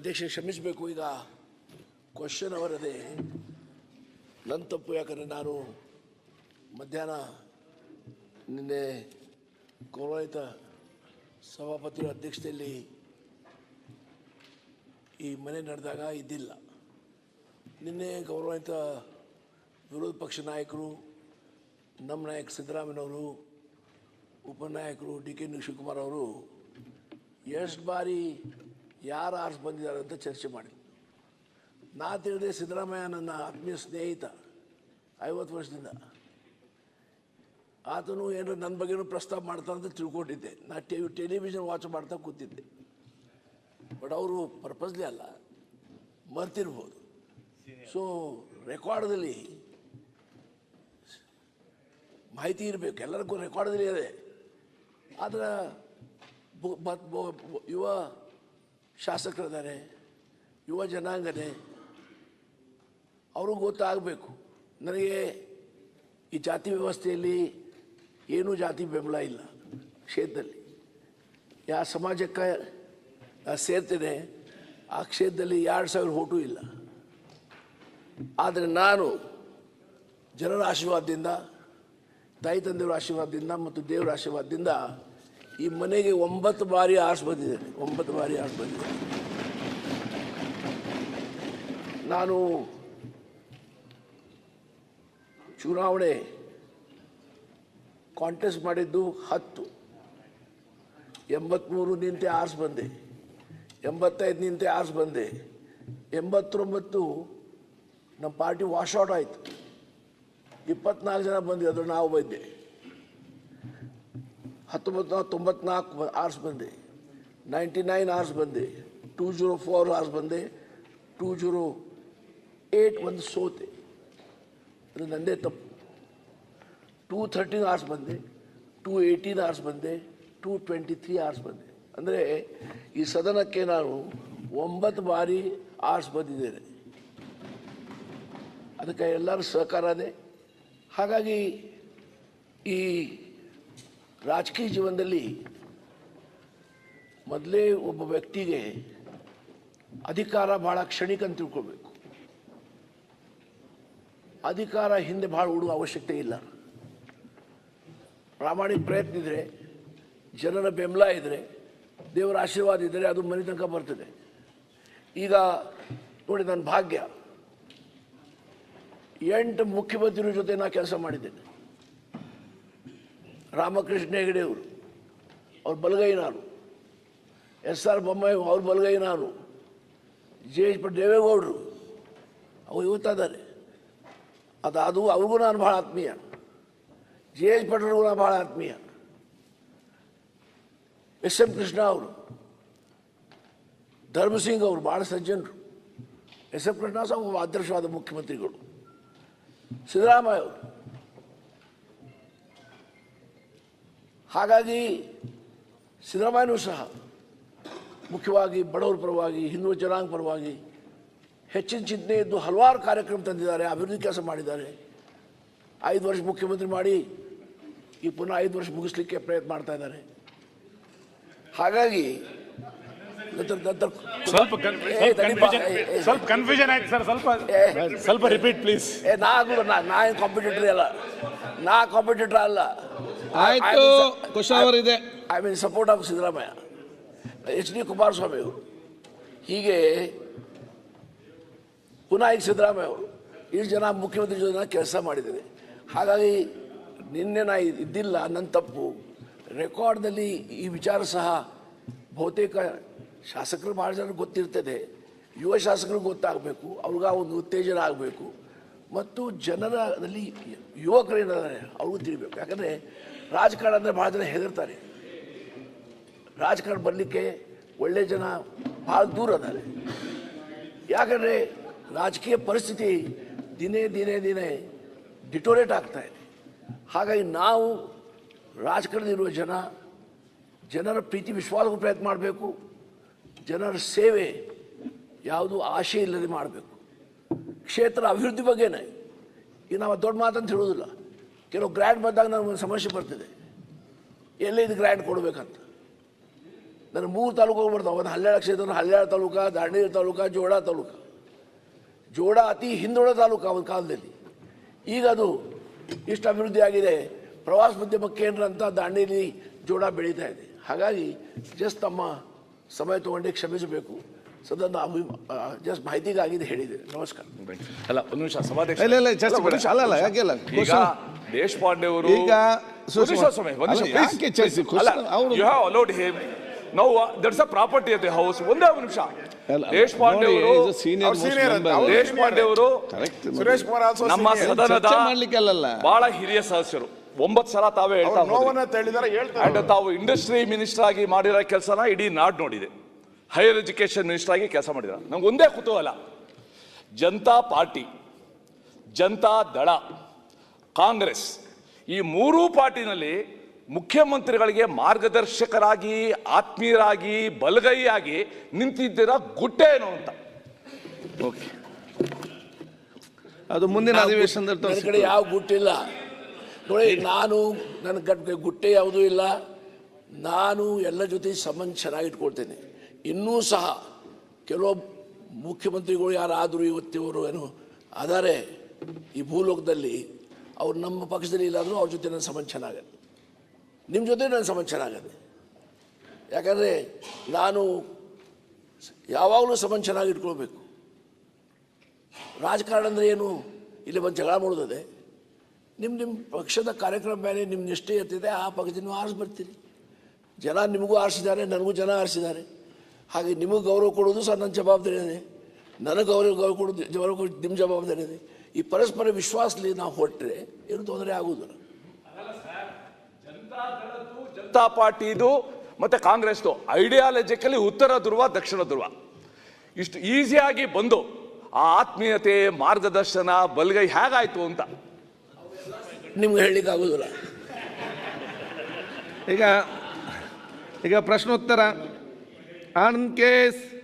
ಅಧ್ಯಕ್ಷ ಕ್ಷಮಿಸಬೇಕು. ಈಗ ಕ್ವಶನ್ ಅವರದೇ. ನನ್ನ ತಪ್ಪು ಯಾಕಂದರೆ ನಾನು ಮಧ್ಯಾಹ್ನ ನಿನ್ನೆ ಗೌರವಾಯಿತ ಸಭಾಪತಿಯ ಅಧ್ಯಕ್ಷತೆಯಲ್ಲಿ ಈ ಮನೆ ನಡೆದಾಗ ಇದ್ದಿಲ್ಲ. ನಿನ್ನೆ ಗೌರವಿತ ವಿರೋಧ ಪಕ್ಷ ನಾಯಕರು, ನಮ್ಮ ನಾಯಕ ಸಿದ್ದರಾಮಯ್ಯನವರು, ಉಪನಾಯಕರು ಡಿ ಕೆ ಶಿವಕುಮಾರ್ ಅವರು, ಎಷ್ಟು ಬಾರಿ ಯಾರು ಆರ್ಸ್ ಬಂದಿದ್ದಾರೆ ಅಂತ ಚರ್ಚೆ ಮಾಡಿ ನಾ ತಿಳಿದೆ ಸಿದ್ದರಾಮಯ್ಯ ನನ್ನ ಆತ್ಮೀಯ ಸ್ನೇಹಿತ ಐವತ್ತು ವರ್ಷದಿಂದ. ಆತನು ಏನು ನನ್ನ ಬಗ್ಗೆನೂ ಪ್ರಸ್ತಾಪ ಮಾಡ್ತಾನೆ ಅಂತ ತಿಳ್ಕೊಂಡಿದ್ದೆ. ನಾ ಟಿ, ಟೆಲಿವಿಷನ್ ವಾಚ್ ಮಾಡ್ತಾ ಕೂತಿದ್ದೆ. ಬಟ್ ಅವರು ಪರ್ಪಸ್ಲಿ ಅಲ್ಲ, ಮರ್ತಿರ್ಬೋದು. ಸೊ ರೆಕಾರ್ಡ್ದಲ್ಲಿ ಮಾಹಿತಿ ಇರಬೇಕು. ಎಲ್ಲರಿಗೂ ರೆಕಾರ್ಡ್ದಲ್ಲಿ ಇದೆ. ಆದರೆ ಯುವ ಶಾಸಕರಿದ್ದಾರೆ, ಯುವ ಜನಾಂಗನೇ, ಅವ್ರಿಗೂ ಗೊತ್ತಾಗಬೇಕು. ನನಗೆ ಈ ಜಾತಿ ವ್ಯವಸ್ಥೆಯಲ್ಲಿ ಏನೂ ಜಾತಿ ಬೆಂಬಲ ಇಲ್ಲ ಕ್ಷೇತ್ರದಲ್ಲಿ. ಯಾವ ಸಮಾಜಕ್ಕೆ ಸೇರ್ತೇನೆ, ಆ ಕ್ಷೇತ್ರದಲ್ಲಿ ಎರಡು ಸಾವಿರ ಓಟು ಇಲ್ಲ. ಆದರೆ ನಾನು ಜನರ ಆಶೀರ್ವಾದದಿಂದ, ತಾಯಿ ತಂದೆಯವರ ಆಶೀರ್ವಾದದಿಂದ ಮತ್ತು ದೇವರ ಆಶೀರ್ವಾದದಿಂದ ಈ ಮನೆಗೆ ಒಂಬತ್ತು ಬಾರಿ ಆಸ್ ಬಂದಿದೆ ಒಂಬತ್ತು ಬಾರಿ ಆಸ್ ಬಂದಿದೆ ನಾನು ಚುನಾವಣೆ ಕಾಂಟೆಸ್ಟ್ ಮಾಡಿದ್ದು ಹತ್ತು. ಎಂಬತ್ತ್ಮೂರು ನಿಂತೆ ಆರ್ಸ್ ಬಂದೆ. ಎಂಬತ್ತೈದು ನಿಂತೆ ಆರ್ಸ್ ಬಂದೆ. ಎಂಬತ್ತೊಂಬತ್ತು ನಮ್ಮ ಪಾರ್ಟಿ ವಾಶೌಟ್ ಆಯಿತು. ಇಪ್ಪತ್ನಾಲ್ಕು ಜನ ಬಂದ್ವಿ ಅದ್ರ ನಾವು ಬಂದೆ. ಹತ್ತೊಂಬತ್ತು ನೂರ ತೊಂಬತ್ನಾಲ್ಕು ಆರ್ಸ್ ಬಂದೆ. ನೈಂಟಿ ನೈನ್ ಆರ್ಸ್ ಬಂದೆ. ಟೂ ಜೀರೋ ಫೋರ್ ಆರ್ಸ್ ಬಂದೆ. ಟೂ ಜೀರೋ ಏಯ್ಟ್ ಒಂದು ಸೋತೆ. ಅದು ನನ್ನದೇ ತಪ್ಪು. ಟೂ ಥರ್ಟೀನ್ ಆರ್ಸ್ ಬಂದೆ. ಟೂ ಏಯ್ಟೀನ್ ಆರ್ಸ್ ಬಂದೆ. ಟೂ ಟ್ವೆಂಟಿ ತ್ರೀ ಆರ್ಸ್ ಬಂದೆ. ಅಂದರೆ ಈ ಸದನಕ್ಕೆ ನಾನು ಒಂಬತ್ತು ಬಾರಿ ಆರ್ಸ್ ಬಂದಿದ್ದೇನೆ. ಅದಕ್ಕೆ ಎಲ್ಲರೂ ಸಹಕಾರನೇ ಹಾಗಾಗಿ ಈ ರಾಜಕೀಯ ಜೀವನದಲ್ಲಿ ಮೊದಲೇ ಒಬ್ಬ ವ್ಯಕ್ತಿಗೆ ಅಧಿಕಾರ ಭಾಳ ಕ್ಷಣಿಕ ಅಂತ ತಿಳ್ಕೊಬೇಕು. ಅಧಿಕಾರ ಹಿಂದೆ ಭಾಳ ಉಡುವ ಅವಶ್ಯಕತೆ ಇಲ್ಲ. ಪ್ರಾಮಾಣಿಕ ಪ್ರಯತ್ನ ಇದ್ದರೆ ಜನರ ಬೆಂಬಲ ಇದ್ದರೆ ದೇವರ ಆಶೀರ್ವಾದ ಇದ್ದರೆ ಅದು ಮನೆ ತನಕ ಬರ್ತದೆ. ಈಗ ನೋಡಿ ನನ್ನ ಭಾಗ್ಯ. ಎಂಟು ಮುಖ್ಯಮಂತ್ರಿಗಳ ಜೊತೆ ನಾನು ಕೆಲಸ ಮಾಡಿದ್ದೇನೆ. ರಾಮಕೃಷ್ಣ ಹೆಗಡೆ ಅವರು ಬಲಗೈ ನಾನು. ಎಸ್ ಆರ್ ಬೊಮ್ಮಾಯಿ ಅವ್ರ ಬಲಗೈ ನಾನು. ಜೆ ಎಚ್ ಪಿ ದೇವೇಗೌಡರು. ಅವು ಇವತ್ತಿದ್ದಾರೆ. ಅದು ಅದು ಅವ್ರಿಗೂ ನಾನು ಭಾಳ ಆತ್ಮೀಯ. ಜೆ ಎಚ್ ಪಟೇಲ್ಗೂ ನಾನು ಭಾಳ ಆತ್ಮೀಯ. ಎಸ್ ಎಂ ಕೃಷ್ಣ ಅವರು. ಧರ್ಮಸಿಂಗ್ ಅವರು ಭಾಳ ಸಜ್ಜನರು. ಎಸ್ ಎಂ ಕೃಷ್ಣ ಸಹ ಆದರ್ಶವಾದ ಮುಖ್ಯಮಂತ್ರಿಗಳು. ಸಿದ್ದರಾಮಯ್ಯ ಅವರು. ಹಾಗಾಗಿ ಸಿದ್ದರಾಮಯ್ಯನೂ ಸಹ ಮುಖ್ಯವಾಗಿ ಬಡವರ ಪರವಾಗಿ, ಹಿಂದೂ ಜನಾಂಗ ಪರವಾಗಿ ಹೆಚ್ಚಿನ ಚಿಂತನೆ ಇದ್ದು ಹಲವಾರು ಕಾರ್ಯಕ್ರಮ ತಂದಿದ್ದಾರೆ, ಅಭಿವೃದ್ಧಿ ಕೆಲಸ ಮಾಡಿದ್ದಾರೆ. ಐದು ವರ್ಷ ಮುಖ್ಯಮಂತ್ರಿ ಮಾಡಿ, ಈ ಪುನಃ ಐದು ವರ್ಷ ಮುಗಿಸ್ಲಿಕ್ಕೆ ಪ್ರಯತ್ನ ಮಾಡ್ತಾ ಇದ್ದಾರೆ. ಹಾಗಾಗಿ ಸ್ವಲ್ಪ ಸ್ವಲ್ಪ ಕನ್ಫ್ಯೂಷನ್ ಆಯ್ತು ಸರ್ ಸ್ವಲ್ಪ ಏ. ಸ್ವಲ್ಪ ರಿಪೀಟ್ ಪ್ಲೀಸ್ ಏ ನಾ ನಾ ನಾ ಏನು ಕಾಂಪಿಟೇಟರ್ ಅಲ್ಲ. ನಾ ಕಾಂಪಿಟೇಟರ್ ಅಲ್ಲ. ಆಯ್ತು ಕುಶಾವರಿದೆ I mean support of Siddaramaiah. H D Kumaraswamy ಅವರು ಹೀಗೆ ಪುನಃ ಈಗ ಸಿದ್ದರಾಮಯ್ಯ ಅವರು. ಇಷ್ಟು ಜನ ಮುಖ್ಯಮಂತ್ರಿ ಜೊತೆ ನಾನು ಕೆಲಸ ಮಾಡಿದ್ದೇನೆ ಹಾಗಾಗಿ ನಿನ್ನೆ ನಾ ಇದ್ದಿಲ್ಲ ನನ್ನ ತಪ್ಪು. ರೆಕಾರ್ಡ್ದಲ್ಲಿ ಈ ವಿಚಾರ ಸಹ ಬಹುತೇಕ ಶಾಸಕರು ಭಾಳ ಜನ ಗೊತ್ತಿರ್ತದೆ. ಯುವ ಶಾಸಕರು ಗೊತ್ತಾಗಬೇಕು. ಅವ್ರಿಗೆ ಒಂದು ಉತ್ತೇಜನ ಆಗಬೇಕು. ಮತ್ತು ಜನರಲ್ಲಿ ಯುವಕರು ಏನಿದ್ದಾರೆ ಅವ್ರಿಗೂ ತಿಳಿಬೇಕು. ಯಾಕಂದರೆ ರಾಜಕಾರಣ ಅಂದರೆ ಭಾಳ ಜನ ಹೆದರ್ತಾರೆ. ರಾಜಕಾರಣ ಬರಲಿಕ್ಕೆ ಒಳ್ಳೆ ಜನ ಭಾಳ ದೂರ ಅದಾರೆ ಯಾಕಂದರೆ ರಾಜಕೀಯ ಪರಿಸ್ಥಿತಿ ದಿನೇ ದಿನೇ ದಿನೇ ಡಿಟೋರೇಟ್ ಆಗ್ತಾ ಇದೆ. ಹಾಗಾಗಿ ನಾವು ರಾಜಕಾರಣದಲ್ಲಿರುವ ಜನ, ಜನರ ಪ್ರೀತಿ, ವಿಶ್ವಾಸಕ್ಕೂ ಪ್ರಯತ್ನ ಮಾಡಬೇಕು. ಜನರ ಸೇವೆ ಯಾವುದು ಆಶೆ ಇಲ್ಲದೆ ಮಾಡಬೇಕು. ಕ್ಷೇತ್ರ ಅಭಿವೃದ್ಧಿ ಬಗ್ಗೆನೇ. ಈಗ ನಾವು ದೊಡ್ಡ ಮಾತಂತ ಹೇಳೋದಿಲ್ಲ. ಕೆಲವು ಗ್ರ್ಯಾಂಡ್ ಬಂದಾಗ ನನಗೆ ಒಂದು ಸಮಸ್ಯೆ ಬರ್ತಿದೆ. ಎಲ್ಲಿ ಇದು ಗ್ರ್ಯಾಂಡ್ ಕೊಡಬೇಕಂತ. ನನ್ನ ಮೂರು ತಾಲೂಕು ಬರ್ತಾವೆ. ಒಂದು ಹಲ್ಯಾಳ ಕ್ಷೇತ್ರ, ಹಲ್ಯಾಳ ತಾಲೂಕು ದಾಂಡೇಲಿ ತಾಲೂಕು ಜೋಡ ತಾಲೂಕ. ಜೋಡ ಅತಿ ಹಿಂದುಳಿದ ತಾಲೂಕು ಒಂದು ಕಾಲದಲ್ಲಿ. ಈಗ ಅದು ಇಷ್ಟು ಅಭಿವೃದ್ಧಿ ಆಗಿದೆ. ಪ್ರವಾಸೋದ್ಯಮ ಕೇಂದ್ರ ಅಂತ ದಾಂಡೇಲಿ ಜೋಡ ಬೆಳೀತಾ ಇದೆ. ಹಾಗಾಗಿ ಜಸ್ಟ್ ತಮ್ಮ ಸಮಯ ತಗೊಂಡು ಕ್ಷಮಿಸಬೇಕು ಸದನ ನಾವು ಜಸ್ಟ್ ಮಾಹಿತಿಗಾಗಿದೆ ಹೇಳಿದೆ ನಮಸ್ಕಾರ ಅಲ್ಲ ಒಂದು ನಿಮಿಷ ಸಭಾಧ್ಯಕ್ಷ ಇಲ್ಲ ಇಲ್ಲ ಚರ್ಚೆ ಅಲ್ಲ, ಒಂದು ನಿಮಿಷ. ಅಲ್ಲ ಅಲ್ಲ ಯಾಕೆಲ್ಲ ಈಗ ದೇಶಪಾಂಡೆ ಅವರು ಈಗ ಅಲ್ಲ. ಯಾಕೆ ಚರ್ಚೆ? ಅಲ್ಲ, ಅವ್ರು- have allowed him. Now, uh, that's a property of the house. ಒಂದೇ ಒಂದು ನಿಮಿಷ ಅಲ್ಲ, ದೇಶಪಾಂಡೆ ಅವರು ಸೀನಿಯರ್ ದೇಶಪಾಂಡೆ ಅವರು. ಸುರೇಶ್ ಕುಮಾರ್ ಆಲ್ಸೋ ನಮ್ಮ ಸದನದ ಬಹಳ ಹಿರಿಯ ಸದಸ್ಯರು ಒಂಬತ್ತು ಸಲ ತಾವೇ ಹೇಳ್ತಾ. ನೋವನ್ನ ತಿಳಿದಾರೆ ಹೇಳ್ತಾರೆ ಅಂಡ್ ತಾವು ಇಂಡಸ್ಟ್ರಿ ಮಿನಿಸ್ಟರ್ ಆಗಿ ಮಾಡಿರೋ ಕೆಲಸನ ಇಡೀ ನಾಡ್ ನೋಡಿದೆ. ಹೈಯರ್ ಎಜುಕೇಷನ್ ಮಿನಿಸ್ಟರ್ ಆಗಿ ಕೆಲಸ ಮಾಡಿದ ನಮ್ಗೆ ಒಂದೇ ಕುತೂಹಲ. ಜನತಾ ಪಾರ್ಟಿ ಜನತಾ ದಳ ಕಾಂಗ್ರೆಸ್ ಈ ಮೂರೂ ಪಾರ್ಟಿನಲ್ಲಿ ಮುಖ್ಯಮಂತ್ರಿಗಳಿಗೆ ಮಾರ್ಗದರ್ಶಕರಾಗಿ ಆತ್ಮೀಯರಾಗಿ ಬಲಗೈಯಾಗಿ ನಿಂತಿದ್ದೀರ ಗುಟ್ಟೆ ಏನು ಅಂತ. ಓಕೆ ಅದು ಮುಂದಿನ ಅಧಿವೇಶನದಲ್ಲಿ ಯಾವ ಗುಟ್ಟಿಲ್ಲ. ನೋಡಿ ನಾನು ನನ್ನ ಗಟ್ಟಿಗೆ ಗುಟ್ಟೆ ಯಾವುದೂ ಇಲ್ಲ. ನಾನು ಎಲ್ಲ ಜೊತೆ ಸಂಬಂಧ ಚೆನ್ನಾಗಿ ಇಟ್ಕೊಳ್ತೇನೆ. ಇನ್ನೂ ಸಹ ಕೆಲವು ಮುಖ್ಯಮಂತ್ರಿಗಳು ಯಾರಾದರೂ ಇವತ್ತಿವರು ಏನು ಆದರೆ ಈ ಭೂಲೋಕದಲ್ಲಿ, ಅವ್ರು ನಮ್ಮ ಪಕ್ಷದಲ್ಲಿ ಇಲ್ಲಾದರೂ ಅವ್ರ ಜೊತೆ ನನ್ನ ಸಂಬಂಧ ಚೆನ್ನಾಗತ್ತೆ ನಿಮ್ಮ ಜೊತೆ ನನ್ನ ಸಂಬಂಧ ಚೆನ್ನಾಗತ್ತೆ ಯಾಕಂದರೆ ನಾನು ಯಾವಾಗಲೂ ಸಂಬಂಧ ಚೆನ್ನಾಗಿ ಇಟ್ಕೊಳ್ಬೇಕು. ರಾಜಕಾರಣ ಅಂದರೆ ಏನು? ಇಲ್ಲಿ ಬಂದು ಜಗಳ ಮಾಡೋದದೆ. ನಿಮ್ಮ ನಿಮ್ಮ ಪಕ್ಷದ ಕಾರ್ಯಕ್ರಮ ಮೇಲೆ ನಿಮ್ಮ ನಿಷ್ಠೆ ಎತ್ತಿದೆ, ಆ ಪಕ್ಷದಿಂದ ಆರಿಸಿ ಬರ್ತೀರಿ. ಜನ ನಿಮಗೂ ಆರಿಸಿದ್ದಾರೆ, ನನಗೂ ಜನ ಆರಿಸಿದ್ದಾರೆ. ಹಾಗೆ ನಿಮಗೆ ಗೌರವ ಕೊಡೋದು ಸಹ ನನ್ನ ಜವಾಬ್ದಾರಿ ಇದೆ ನನಗೆ ಗೌರವ ಗೌರವ ಕೊಡೋದು ಗೌರವ ನಿಮ್ಮ ಜವಾಬ್ದಾರಿ ಇದೆ ಈ ಪರಸ್ಪರ ವಿಶ್ವಾಸಲಿ ನಾವು ಹೊಟ್ಟರೆ ಏನು ತೊಂದರೆ ಆಗುವುದಿಲ್ಲ. ಜನತಾ ಪಾರ್ಟಿದು, ಮತ್ತು ಕಾಂಗ್ರೆಸ್ದು ಐಡಿಯಾಲಜಿಕಲಿ ಉತ್ತರ ಧ್ರುವ, ದಕ್ಷಿಣ ಧ್ರುವ. ಇಷ್ಟು ಈಸಿಯಾಗಿ ಬಂದು ಆ ಆತ್ಮೀಯತೆ, ಮಾರ್ಗದರ್ಶನ, ಬಲಗೈ ಹೇಗಾಯಿತು ಅಂತ. ನಿಮ್ಗೆ ಹೇಳಲಿಕ್ಕೆ ಆಗೋದಿಲ್ಲ. ಈಗ ಈಗ ಪ್ರಶ್ನೋತ್ತರ. On case